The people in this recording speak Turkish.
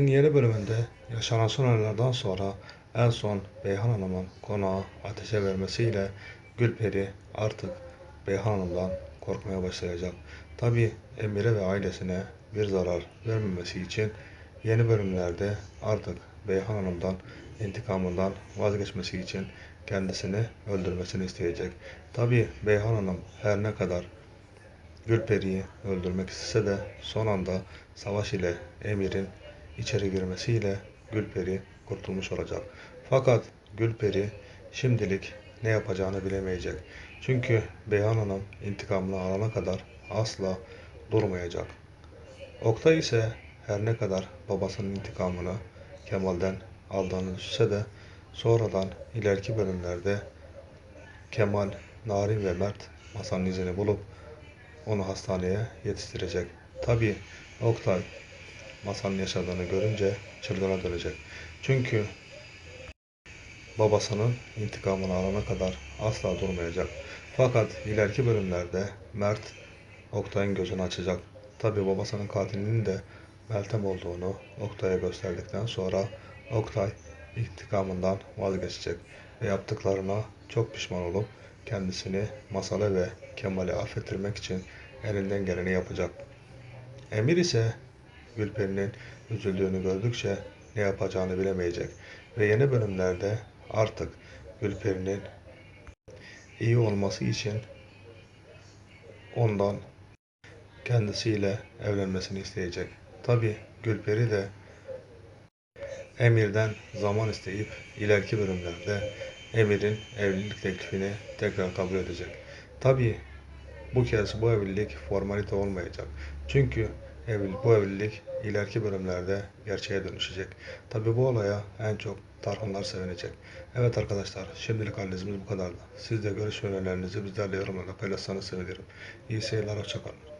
Yeni bölümünde yaşanan son olaylardan sonra en son Beyhan Hanım'ın konağı ateşe vermesiyle Gülperi artık Beyhan Hanım'dan korkmaya başlayacak. Tabi Emire ve ailesine bir zarar vermemesi için yeni bölümlerde artık Beyhan Hanım'dan intikamından vazgeçmesi için kendisini öldürmesini isteyecek. Tabi Beyhan Hanım her ne kadar Gülperi'yi öldürmek istese de son anda savaş ile Emir'in içeri girmesiyle Gülperi kurtulmuş olacak. Fakat Gülperi şimdilik ne yapacağını bilemeyecek. Çünkü Beyhan Hanım intikamını alana kadar asla durmayacak. Oktay ise her ne kadar babasının intikamını Kemal'den aldığını düşünse de sonradan ileriki bölümlerde Kemal, Narin ve Mert masanın izini bulup onu hastaneye yetiştirecek. Tabi Oktay masanın yaşadığını görünce çılgına dönecek. Çünkü babasının intikamını alana kadar asla durmayacak. Fakat ileriki bölümlerde Mert Oktay'ın gözünü açacak. Tabi babasının katilinin de Meltem olduğunu Oktay'a gösterdikten sonra Oktay intikamından vazgeçecek ve yaptıklarına çok pişman olup kendisini Masal'e ve Kemal'e affettirmek için elinden geleni yapacak. Emir ise Gülperi'nin üzüldüğünü gördükçe ne yapacağını bilemeyecek ve yeni bölümlerde artık Gülperi'nin iyi olması için ondan kendisiyle evlenmesini isteyecek. Tabi Gülperi de Emir'den zaman isteyip ileriki bölümlerde Emir'in evlilik teklifini tekrar kabul edecek. Tabi bu kez bu evlilik formalite olmayacak. Çünkü evli, bu evlilik ileriki bölümlerde gerçeğe dönüşecek. Tabi bu olaya en çok Tarhanlar sevinecek. Evet arkadaşlar şimdilik analizimiz bu kadardı. Siz de görüş önerilerinizi bizlerle yorumlarda paylaşsanız sevinirim. İyi seyirler, hoşçakalın.